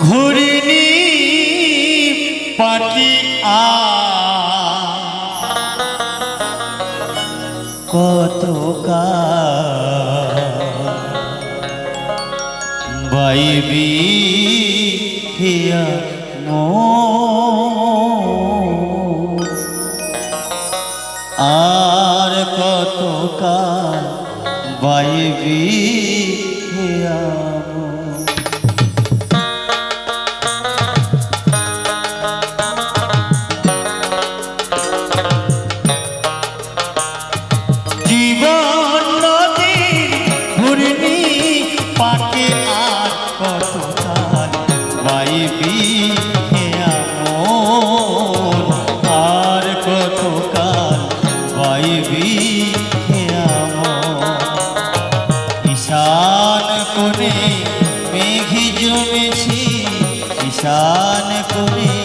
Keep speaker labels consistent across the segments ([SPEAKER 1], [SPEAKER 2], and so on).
[SPEAKER 1] ঘুরিনি পাটি আ। কত বাইবি হিয়া মো। আর কত কাল বাইবি হিয়া ঈশান কোণে মেঘি জমেছি ঈশান কোণে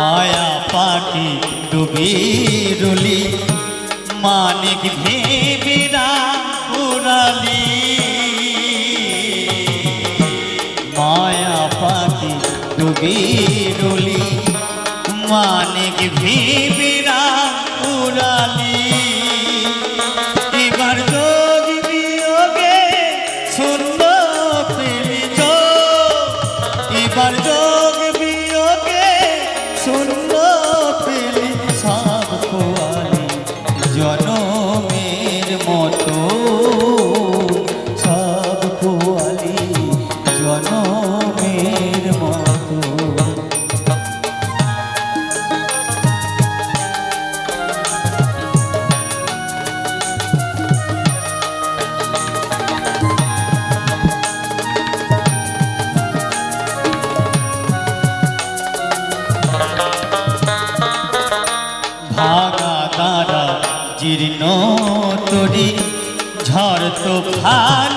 [SPEAKER 1] মায়া পাখি ডুবি রুলি, মানিক ভেবিরা উড়ালি। মায়া পাখি ডুবি রুলি, মানিক ভেবিরা উড়ালি। এবার যোগ বিয়োগে শূন্য পেলি যোগ এবার যোগ জনমের মতো। ভাগা তারা জীর্ণ তরি ঝড় তো ফান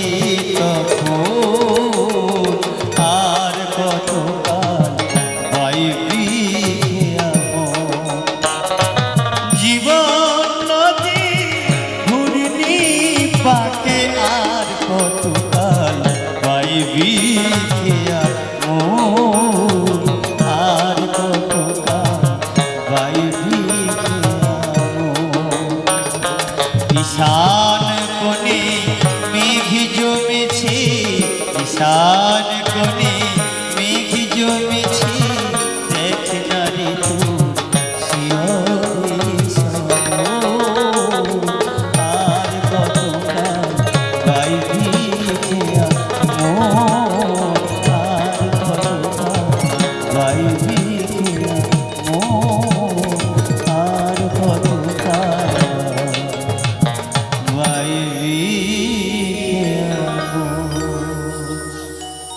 [SPEAKER 1] পাইবি খেয়া মন আর ঈশান কোণে মেঘ জমেছে ঈশান কোণে